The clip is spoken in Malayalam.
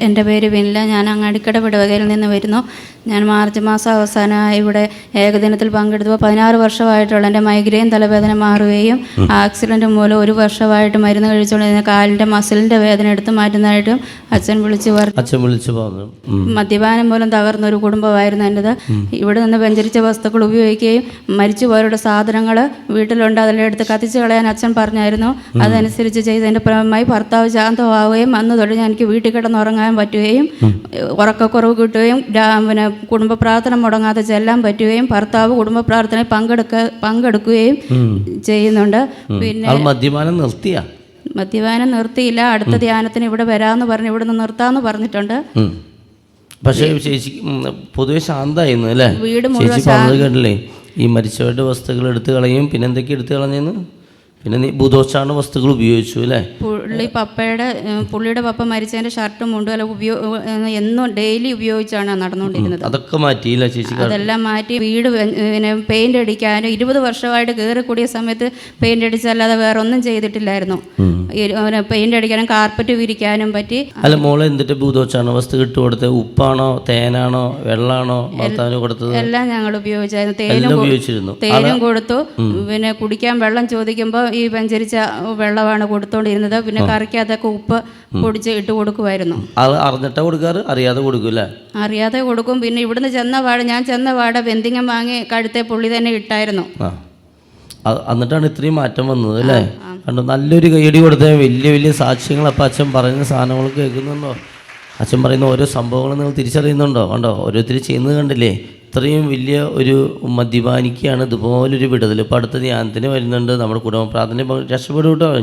എന്റെ പേര് വിനില. ഞാൻ അങ്ങാടിക്കട വിടവകയിൽ നിന്ന് വരുന്നു. ഞാൻ മാർച്ച് മാസം അവസാനമായി ഇവിടെ ഏകദിനത്തിൽ പങ്കെടുത്തപ്പോൾ പതിനാറ് വർഷമായിട്ടുള്ള എന്റെ മൈഗ്രെയിൻ തലവേദന മാറുകയും ആക്സിഡന്റ് മൂലം ഒരു വർഷമായിട്ട് മരുന്ന് കഴിച്ചുകൊണ്ടിരുന്ന കാലിന്റെ മസിലിന്റെ വേദന എടുത്ത് മാറ്റുന്നതായിട്ടും അച്ഛൻ വിളിച്ച് പറഞ്ഞു. അച്ഛൻ വിളിച്ചു പറഞ്ഞു. മദ്യപാനം മൂലം തകർന്ന ഒരു കുടുംബമായിരുന്നു എന്റെത്. ഇവിടെ നിന്ന് വെഞ്ചരിച്ച വസ്തുക്കൾ ഉപയോഗിക്കുകയും മരിച്ചുപോയവരുടെ സാധനങ്ങൾ വീട്ടിലുണ്ട്. അതിന്റെ അടുത്ത് കത്തിച്ച് കളയാൻ അച്ഛൻ പറഞ്ഞായിരുന്നു. അതനുസരിച്ച് ചെയ്തതിന്റെ ഫലമായി ഭർത്താവ് ശാന്തമാവുകയും അന്ന് തൊട്ട് ഞാൻ എനിക്ക് വീട്ടിൽ കിടന്നുറങ്ങാൻ പറ്റുകയും ഉറക്കക്കുറവ് കിട്ടുകയും പിന്നെ കുടുംബ പ്രാർത്ഥന മുടങ്ങാതെ ചെല്ലാൻ പറ്റുകയും ഭർത്താവ് കുടുംബ പ്രാർത്ഥനയിൽ പങ്കെടുക്ക പങ്കെടുക്കുകയും ചെയ്യുന്നുണ്ട്. പിന്നെ മദ്യപാനം നിർത്തിയ? മദ്യപാനം നിർത്തിയില്ല. അടുത്ത ധ്യാനത്തിന് ഇവിടെ വരാമെന്ന് പറഞ്ഞു ഇവിടെ നിന്ന് നിർത്താമെന്ന് പറഞ്ഞിട്ടുണ്ട് പക്ഷേ ചേച്ചി പൊതുവെ ശാന്തായിരുന്നു അല്ലേ? വീട് മുഴുവൻ കേട്ടില്ലേ? ഈ മരിച്ചവരുടെ വസ്തുക്കൾ എടുത്തു കളയും പിന്നെ എന്തൊക്കെ എടുത്തു കളഞ്ഞെന്ന്? പിന്നെ നീ ഭൂദോഷാണ് വസ്തുക്കൾ ഉപയോഗിച്ചു അല്ലേ? പുള്ളി പപ്പയുടെ പുള്ളിയുടെ പപ്പ മരിച്ചതിന്റെ ഷർട്ടും മുണ്ടും അല്ല ഉപയോഗ എന്നും ഡെയിലി ഉപയോഗിച്ചാണ് നടന്നുകൊണ്ടിരുന്നത് അതൊക്കെ മാറ്റിയില്ല ചേച്ചി? അതെല്ലാം മാറ്റി വീട് പിന്നെ പെയിന്റ് അടിക്കാനും ഇരുപത് വർഷമായിട്ട് കയറി കൂടിയ സമയത്ത് പെയിന്റ് അടിച്ചല്ലാതെ വേറെ ഒന്നും ചെയ്തിട്ടില്ലായിരുന്നു പെയിന്റ് അടിക്കാനും കാർപ്പറ്റ് വിരിക്കാനും പറ്റി. അല്ല മോളെ എന്നിട്ട് ഭൂദോഷാണ് വസ്തു കിട്ടു കൊടുത്തത് ഉപ്പാണോ തേനാണോ വെള്ളാണോ ഭർത്താവിന് കൊടുത്തത്? എല്ലാം ഞങ്ങൾ ഉപയോഗിച്ചായിരുന്നു. തേനും ഉപയോഗിച്ചിരുന്നു. തേനും കൊടുത്തു. പിന്നെ കുടിക്കാൻ വെള്ളം ചോദിക്കുമ്പോൾ ഈ പഞ്ചരിച്ച വെള്ളമാണ് കൊടുത്തോണ്ടിരുന്നത്. പിന്നെ കറിക്കകത്തൊക്കെ ഉപ്പ് പൊടിച്ച് ഇട്ട് കൊടുക്കുമായിരുന്നു. അത് അറിഞ്ഞിട്ടാ കൊടുക്കാറ്? അറിയാതെ കൊടുക്കൂല അറിയാതെ കൊടുക്കും. പിന്നെ ഇവിടുന്ന് ചെന്ന പാട് ഞാൻ ചെന്ന പാട് വെന്തിങ്ങം വാങ്ങി കഴുത്തെ പുള്ളി തന്നെ ഇട്ടായിരുന്നു. എന്നിട്ടാണ് ഇത്രയും മാറ്റം വന്നത് അല്ലേ? കണ്ടോ നല്ലൊരു കൈയടി കൊടുത്ത. വലിയ വലിയ സാക്ഷ്യങ്ങൾ അപ്പം അച്ഛൻ പറയുന്ന സാധനങ്ങൾ കേൾക്കുന്നുണ്ടോ? അച്ഛൻ പറയുന്ന ഓരോ സംഭവങ്ങളും നിങ്ങൾ തിരിച്ചറിയുന്നുണ്ടോ? കണ്ടോ ഓരോരുത്തർ ചെയ്യുന്നത് കണ്ടില്ലേ? ഇത്രയും വലിയ ഒരു മദ്യപാനിക്കാണ് ഇതുപോലൊരു വിടുതൽ ഇപ്പോൾ അടുത്ത ധ്യാനത്തിന് വരുന്നുണ്ട് നമ്മുടെ കുടുംബ പ്രാർത്ഥന രക്ഷപ്പെടും കേട്ടോ.